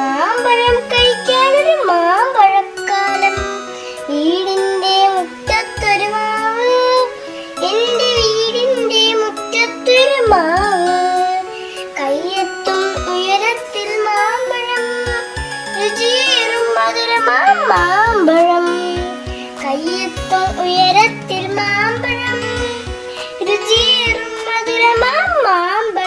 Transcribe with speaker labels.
Speaker 1: മാമ്പഴം കഴിക്കാൻ ഒരു മാമ്പഴക്കാലം. വീടിന്റെ മുറ്റത്തൊരു മാവ് എന്റെ വീടിന്റെ മുറ്റത്തൊരു മാവ്. കയ്യെത്തും ഉയരത്തിൽ മാമ്പഴം രുചിയേറും മധുരമാം മാമ്പഴം. കയ്യെത്തും ഉയരത്തിൽ മാമ്പഴം രുചിയേറും മധുരമാം മാമ്പഴം.